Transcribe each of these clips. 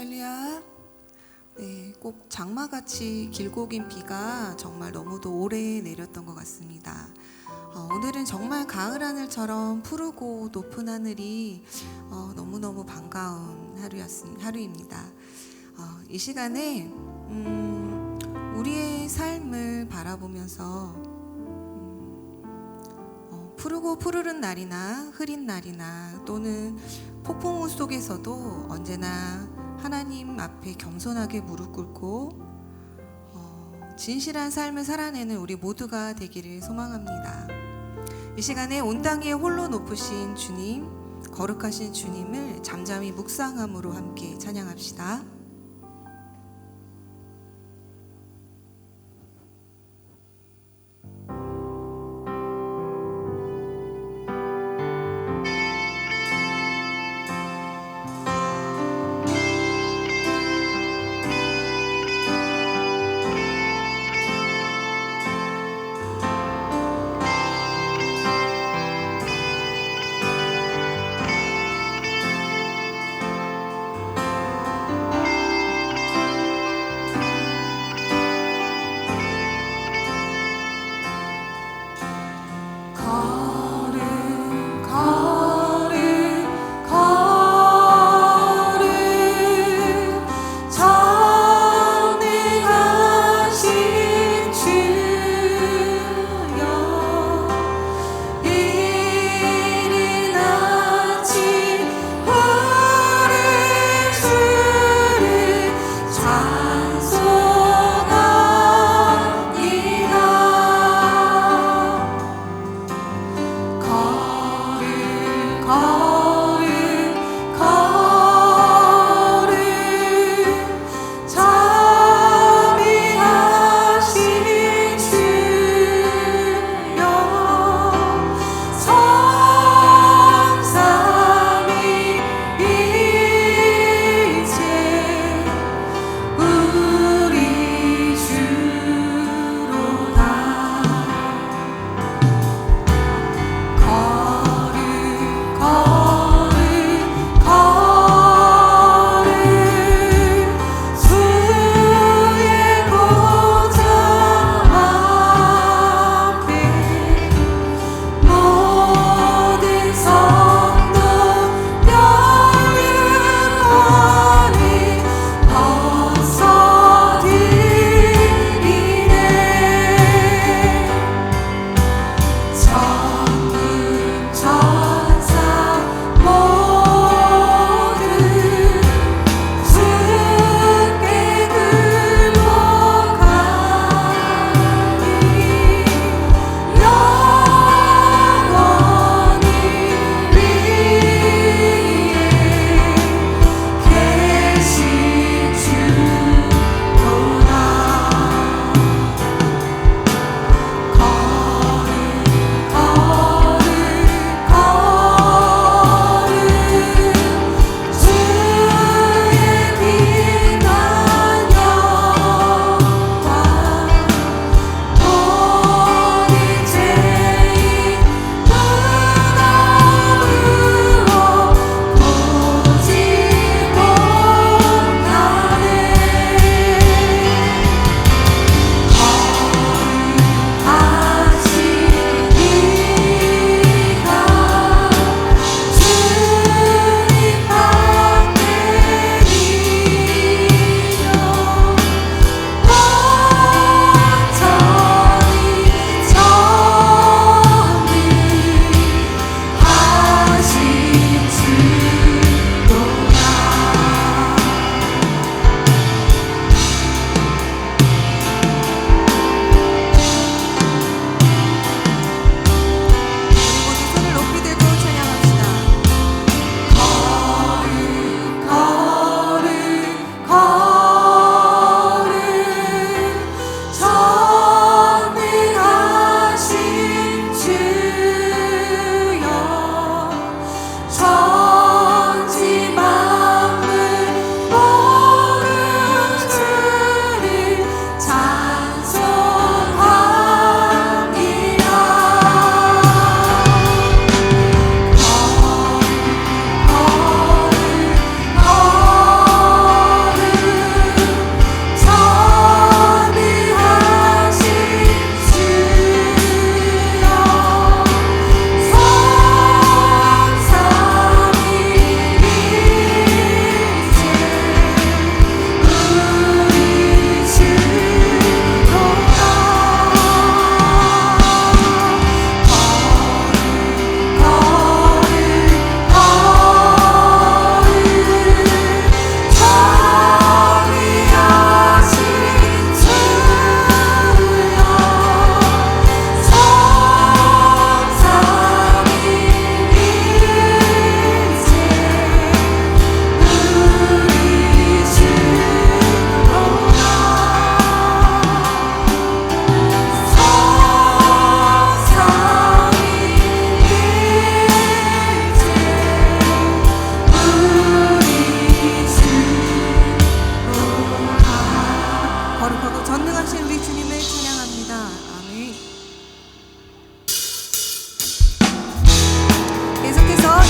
할렐루야. 네, 꼭 장마같이 길고 긴 비가 정말 너무도 오래 내렸던 것 같습니다. 어, 오늘은 정말 가을 하늘처럼 푸르고 높은 하늘이 어, 너무너무 반가운 하루였습니다. 하루입니다. 어, 이 시간에 음, 우리의 삶을 바라보면서 음, 어, 푸르고 푸르른 날이나 흐린 날이나 또는 폭풍우 속에서도 언제나 하나님 앞에 겸손하게 무릎 꿇고 어, 진실한 삶을 살아내는 우리 모두가 되기를 소망합니다. 이 시간에 온 땅에 홀로 높으신 주님, 거룩하신 주님을 잠잠히 묵상함으로 함께 찬양합시다.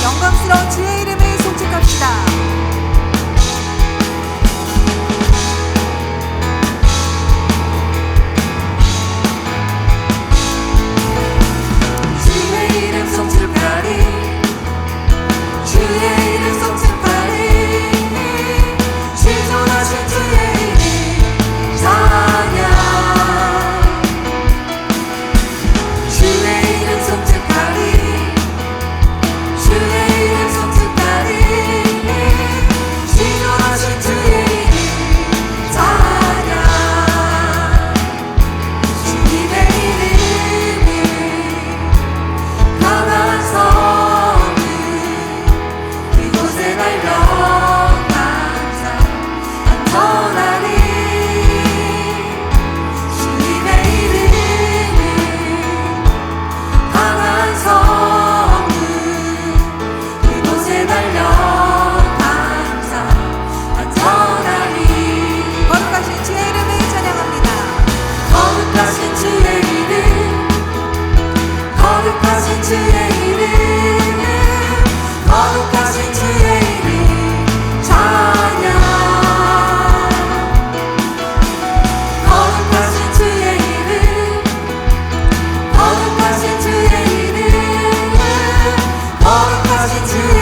영광스러운 주의 이름을 송축합시다. all the cause you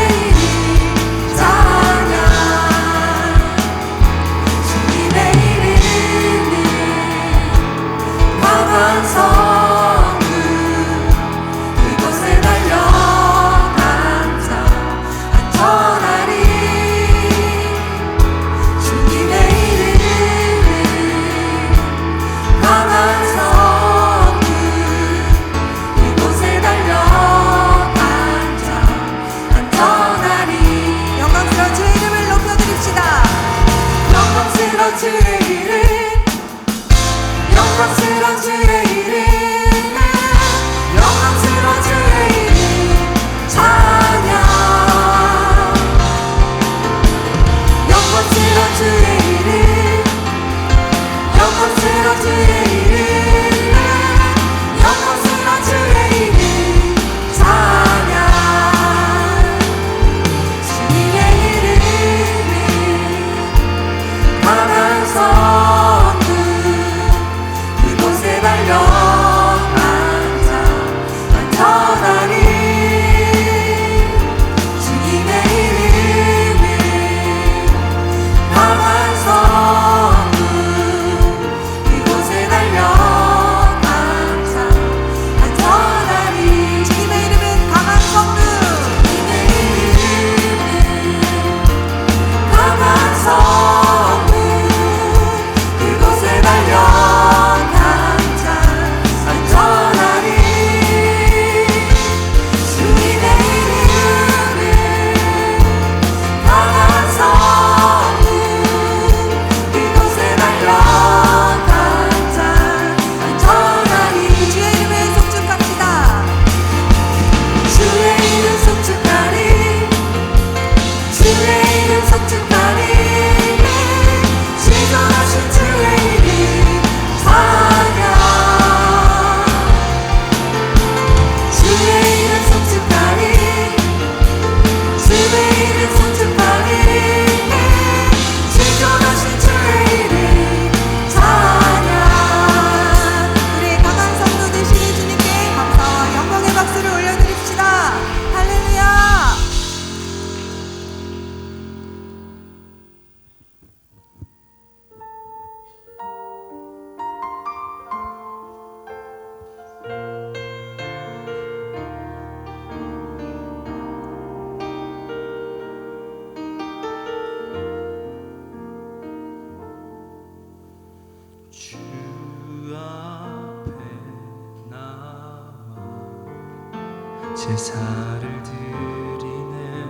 제사를 드리네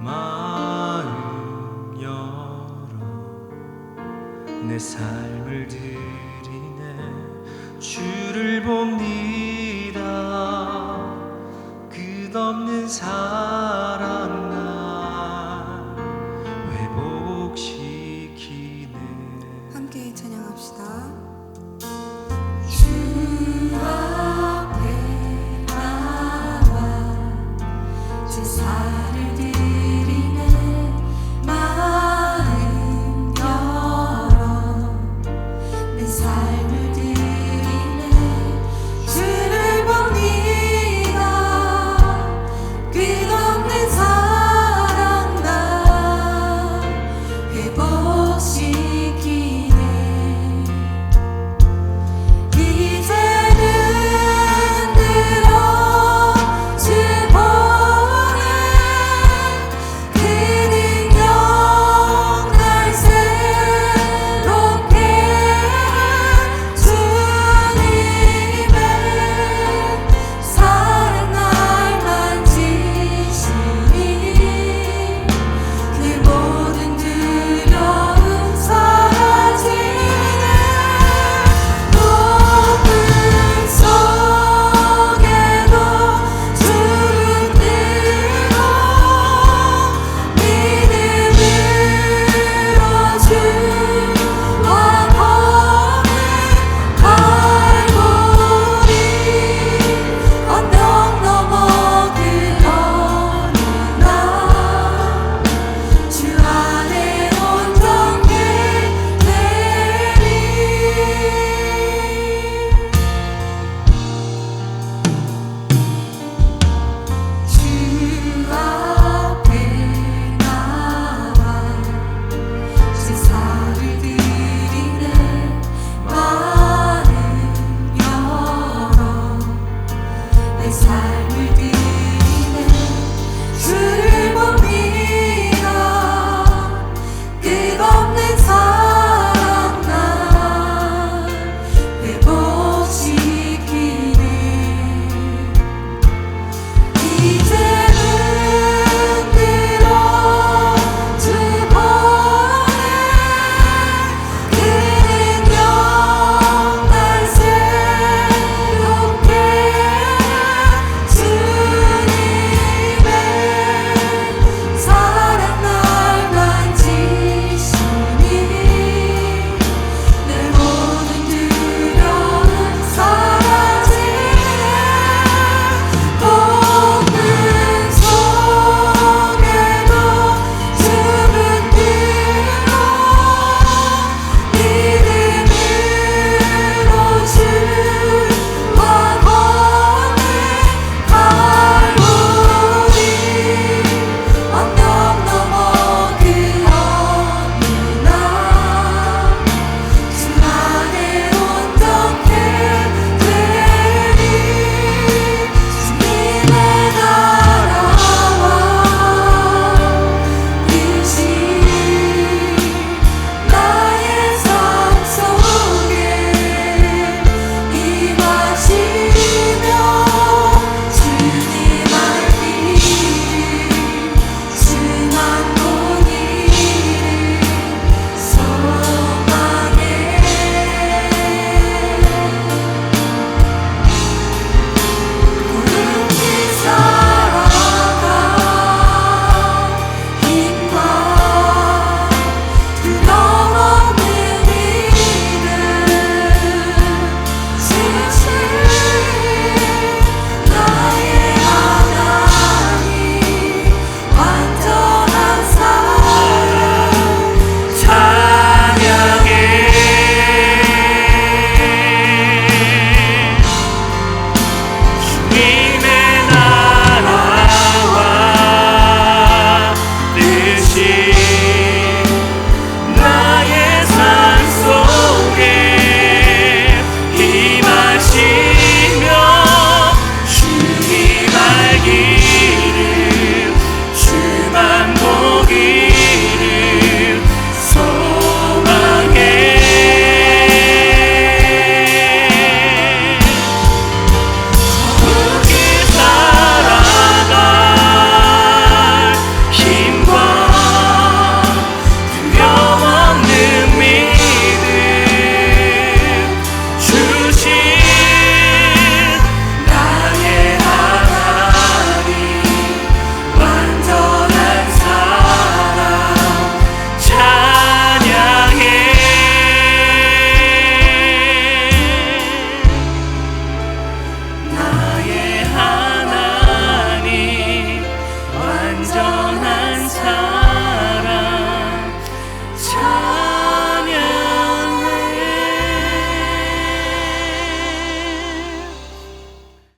마음 열어 내 삶을 드리네. 주를 봅니다. 끝없는 사랑